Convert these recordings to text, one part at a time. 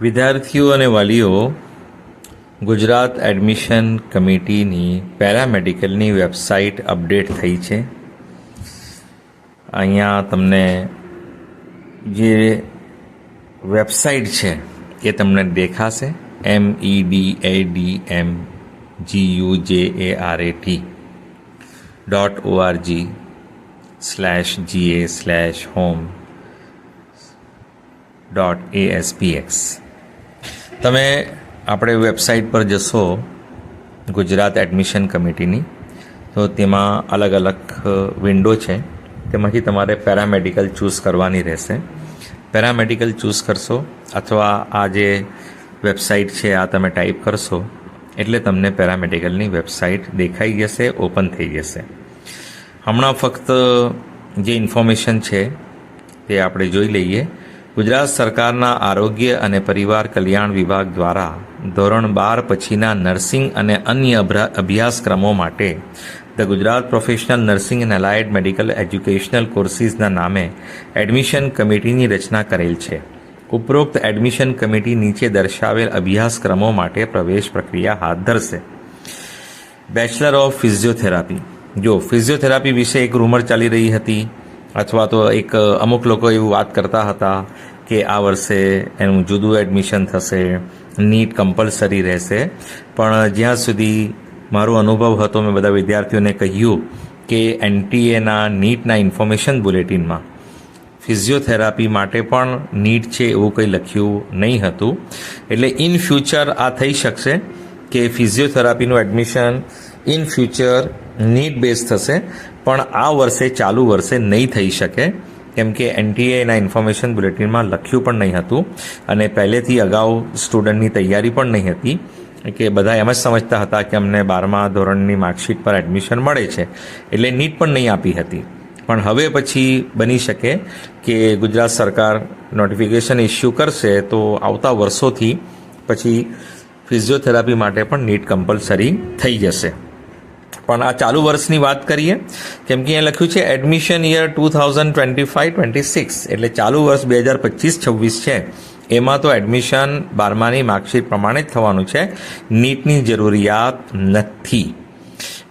વિદ્યાર્થીઓ અને વાલીઓ ગુજરાત એડમિશન કમિટીની પેરામેડિકલની વેબસાઇટ અપડેટ થઈ છે. અહીંયા તમને જે વેબસાઇટ છે એ તમને દેખાશે. M E D A D M G U J A R A T dot org slash GA slash home dot ASPX તમે આપણે વેબસાઇટ પર જશો, ગુજરાત એડમિશન કમિટીની, તો તેમાં અલગ અલગ વિન્ડો છે. તેમાંથી તમારે પેરામેડિકલ ચૂઝ કરવાની રહેશે. પેરામેડિકલ ચૂઝ કરશો અથવા આ જે વેબસાઇટ છે, આ તમે ટાઈપ કરશો, એટલે તમને પેરામેડિકલની વેબસાઇટ દેખાઈ જશે, ઓપન થઈ જશે. હમણાં ફક્ત જે ઇન્ફોર્મેશન છે, તે આપણે જોઈ લઈએ. ગુજરાત સરકારના આરોગ્ય અને પરિવાર કલ્યાણ વિભાગ દ્વારા ધોરણ બાર પછીના નર્સિંગ અને અન્ય અભ્યાસક્રમો માટે the Gujarat professional nursing and allied medical educational કોર્સિસના નામે એડમિશન કમિટીની રચના કરેલ છે. ઉપરોક્ત એડમિશન કમિટી નીચે દર્શાવેલ અભ્યાસક્રમો માટે પ્રવેશ પ્રક્રિયા હાથ ધરશે. Bachelor of physiotherapy. જો ફિઝિયોથેરાપી વિશે એક રૂમર ચાલી રહી હતી અથવા તો એક અમુક લોકો એવું વાત કરતા હતા કે આ વર્ષે એનું જુદું એડમિશન થશે, નીટ કમ્પલસરી રહેશે. પણ જ્યાં સુધી મારો અનુભવ હતો, મેં બધા વિદ્યાર્થીઓને કહ્યું કે એનટીએના નીટના ઇન્ફોર્મેશન બુલેટિનમાં ફિઝિયોથેરાપી માટે પણ નીટ છે એવું કંઈ લખ્યું નહીં હતું. એટલે ઇન ફ્યુચર આ થઈ શકશે કે ફિઝિયોથેરાપીનું admission in future NEET base થશે, પણ આ વર્ષે ચાલુ વર્ષે નહીં થઈ શકે. કેમ કે એનટીએના ઇન્ફોર્મેશન બુલેટિનમાં લખ્યું પણ નહીં હતું અને પહેલેથી અગાઉ સ્ટુડન્ટની તૈયારી પણ નહીં હતી. કે બધા એમ જ સમજતા હતા કે અમને બારમા ધોરણની માર્કશીટ પર એડમિશન મળે છે. એટલે નીટ પણ નહીં આપી હતી. પણ હવે પછી બની શકે કે ગુજરાત સરકાર નોટિફિકેશન ઇસ્યુ કરશે તો આવતા વર્ષોથી પછી ફિઝિયોથેરાપી માટે પણ નીટ કમ્પલસરી થઈ જશે. પણ આ ચાલુ વર્ષની વાત કરીએ, કેમ કે અહીંયા લખ્યું છે admission year two thousand twenty five twenty six એટલે ચાલુ વર્ષ બે હજાર પચીસ, છવ્વીસ છે. એમાં તો એડમિશન બારમાની માર્કશીટ પ્રમાણે જ થવાનું છે. નીટની જરૂરિયાત નથી.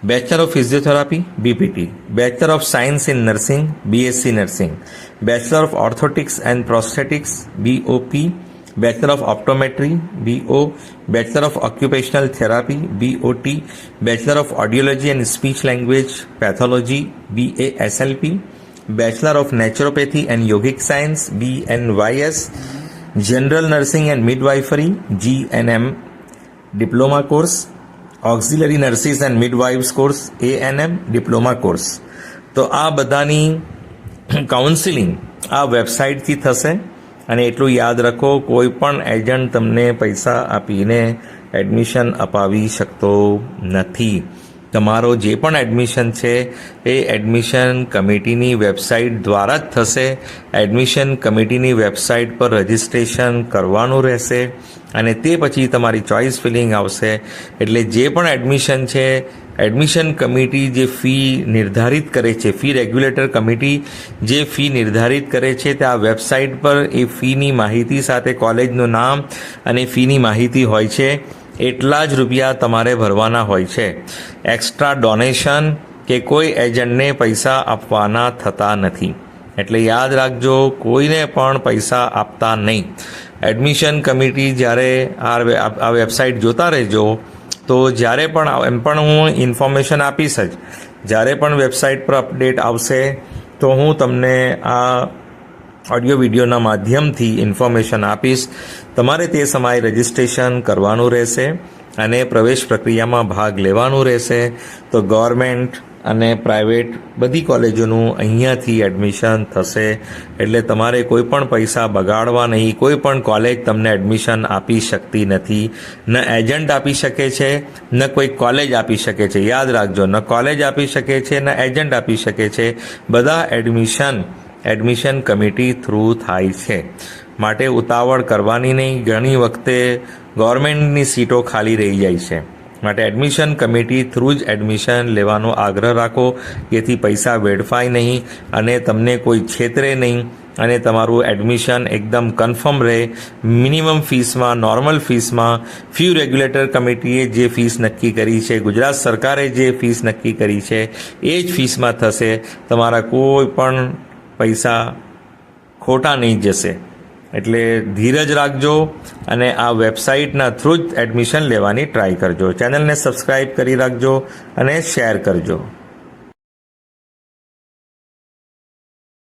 Bachelor of physiotherapy BPT bachelor of science in nursing BSc nursing bachelor of orthotics and prosthetics BOP bachelor of optometry BO bachelor of occupational therapy BOT bachelor of audiology and speech language pathology BA SLP bachelor of naturopathy and yogic science BNYS general nursing and midwifery GNM diploma course auxiliary nurses and midwives course ANM diploma course તો આ બધાની counselling આ વેબસાઇટથી થશે અને એટલું યાદ રાખો, કોઈ પણ એજન્ટ તમને પૈસા આપીને એડમિશન અપાવી શકતો નથી. તમારો જે પણ એડમિશન છે, એ એડમિશન કમિટીની વેબસાઇટ દ્વારા જ થશે. એડમિશન કમિટીની વેબસાઇટ પર રજિસ્ટ્રેશન કરવાનું રહેશે અને તે પછી તમારી ચોઇસ ફિલિંગ આવશે. એટલે જે પણ એડમિશન છે એડમિશન કમિટી જે ફી નિર્ધારિત કરે છે, ફી રેગ્યુલેટર કમિટી જે ફી નિર્ધારિત કરે છે, તે આ વેબસાઇટ પર એ ફીની માહિતી સાથે કોલેજનું નામ અને ફીની માહિતી હોય છે. એટલા જ રૂપિયા તમારે ભરવાના હોય છે. એક્સ્ટ્રા ડોનેશન કે કોઈ એજન્ટને પૈસા આપવાના થતા નથી. એટલે યાદ રાખજો, કોઈને પણ પૈસા આપતા નહીં. એડમિશન કમિટી જ્યારે આ વેબસાઇટ જોતા રહેજો તો જ્યારે પણ એમ પણ હું ઇન્ફોર્મેશન આપીશ જ. જ્યારે પણ વેબસાઇટ પર અપડેટ આવશે, તો હું તમને આ ઓડિયો વિડીયોના માધ્યમથી ઇન્ફોર્મેશન આપીશ. તમારે તે સમયે રજિસ્ટ્રેશન કરવાનું રહેશે અને પ્રવેશ પ્રક્રિયામાં ભાગ લેવાનું રહેશે. તો ગવર્મેન્ટ અને પ્રાઇવેટ બધી કોલેજોનું અહીંયાથી એડમિશન થશે. એટલે તમારે કોઈ પણ પૈસા બગાડવા નહીં. કોઈ પણ કોલેજ તમને એડમિશન આપી શકતી નથી. ન એજન્ટ આપી શકે છે, ન કોઈ કોલેજ આપી શકે છે. યાદ રાખજો, ન કોલેજ આપી શકે છે, ન એજન્ટ આપી શકે છે. બધા એડમિશન એડમિશન કમિટી થ્રુ થાય છે. માટે ઉતાવળ કરવાની નહીં. ઘણી વખતે ગવર્મેન્ટની સીટો ખાલી રહી જાય છે. માટે એડમિશન કમિટી થ્રુ જ એડમિશન લેવાનો આગ્રહ રાખો. જેથી પૈસા વેડફાય નહીં અને તમને કોઈ છેતરે નહીં અને તમારું એડમિશન એકદમ કન્ફર્મ રહે. મિનિમમ ફીસમાં નોર્મલ ફીસમાં ફી રેગ્યુલેટર કમિટીએ જે ફીસ નક્કી કરી છે, ગુજરાત સરકારે જે ફીસ નક્કી કરી છે, એ જ ફીસમાં થશે. તમારા કોઈ પણ પૈસા ખોટા નહીં જશે. એટલે ધીરજ રાખજો અને આ વેબસાઇટના થ્રુ જ એડમિશન લેવાની ટ્રાય કરજો. ચેનલને સબસ્ક્રાઈબ કરી રાખજો અને શેર કરજો.